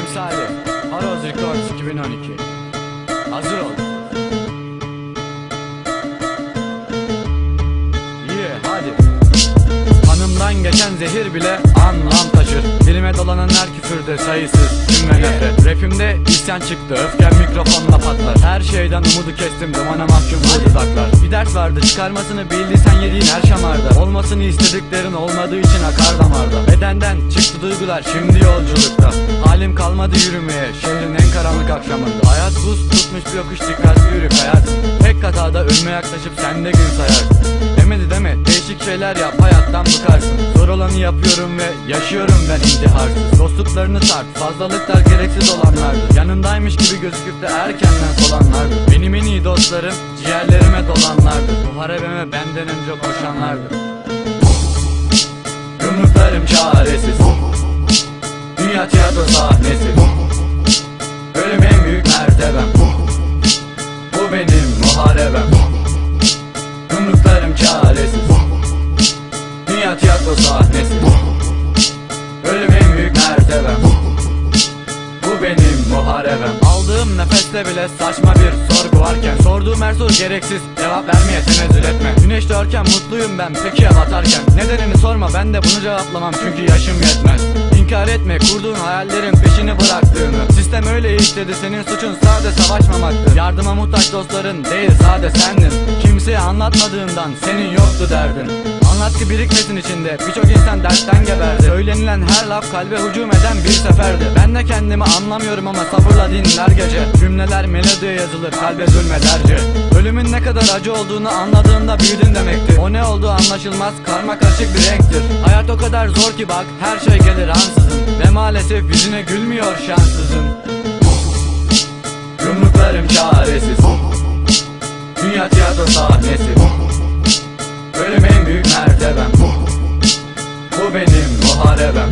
Emsali. Haroz Records 2012 Hazır ol Kanımdan geçen zehir bile anlam taşır. Dilime dolanan her küfürde sayısız tüm ve nefret. Rapimde isyan çıktı öfkem mikrofonla patlar. Her şeyden umudu kestim dumana mahkum bu dudaklar. Bir dert vardı çıkarmasını bildiysen yediğin her şamarda. Olmasını istediklerin olmadığı için akar damarda. Bedenden çıktı duygular şimdi yolculukta. Halim kalmadı yürümeye şehrin en karanlık akşamında. Hayat buz tutmuş bir yokuş dikkatli yürü hayat. Tek hatada ölüme yaklaşıp sen de gün sayarsın. Demedi deme değişik şeyler yap hayattan bıkarsın. Zor olanı yapıyorum ve yaşıyorum ben intiharsız Dostluklarını tart fazlalıklar gereksiz olanlardı Yanındaymış gibi gözüküp de erkenden solanlardı Benim en iyi dostlarım ciğerlerime dolanlardı Muharebeme benden önce koşanlardı Yumruklarım çaresiz. Dünya tiyatro sahnesi. Ölüm en büyük mertebem. Bu benim muharebem Tiyatro sahnesi Ölüm en büyük mertebem. Bu benim muharebem. Aldığım nefeste bile saçma bir sorgu varken Sorduğum her soru gereksiz. Cevap vermeye tenezzül etme. Güneş doğarken mutluyum ben peki ya batarken? Nedenini sorma ben de bunu cevaplamam çünkü yaşım yetmez. İnkar etme kurduğun hayallerin peşini bıraktığını. Sistem öyle işledi senin suçun sade savaşmamaktı Yardıma muhtaç dostların değil sade sendin. Kimseye anlatmadığından senin yoktu derdin Ki birikmesin içinde. Birçok insan dertten geberdi. Söylenilen her laf kalbe hücum eden bir seferdi. Ben de kendimi anlamıyorum ama sabırla dinler gece. Cümleler melodiye yazılır kalbe zulmederce Ölümün ne kadar acı olduğunu anladığında büyüdün demektir. O ne olduğu anlaşılmaz karma karışık bir renktir. Hayat o kadar zor ki bak her şey gelir ansızın. Ve maalesef yüzüne gülmüyor şanssızın. Yumruklarım çaresiz. Dünya tiyatro sahnesi benim muharebem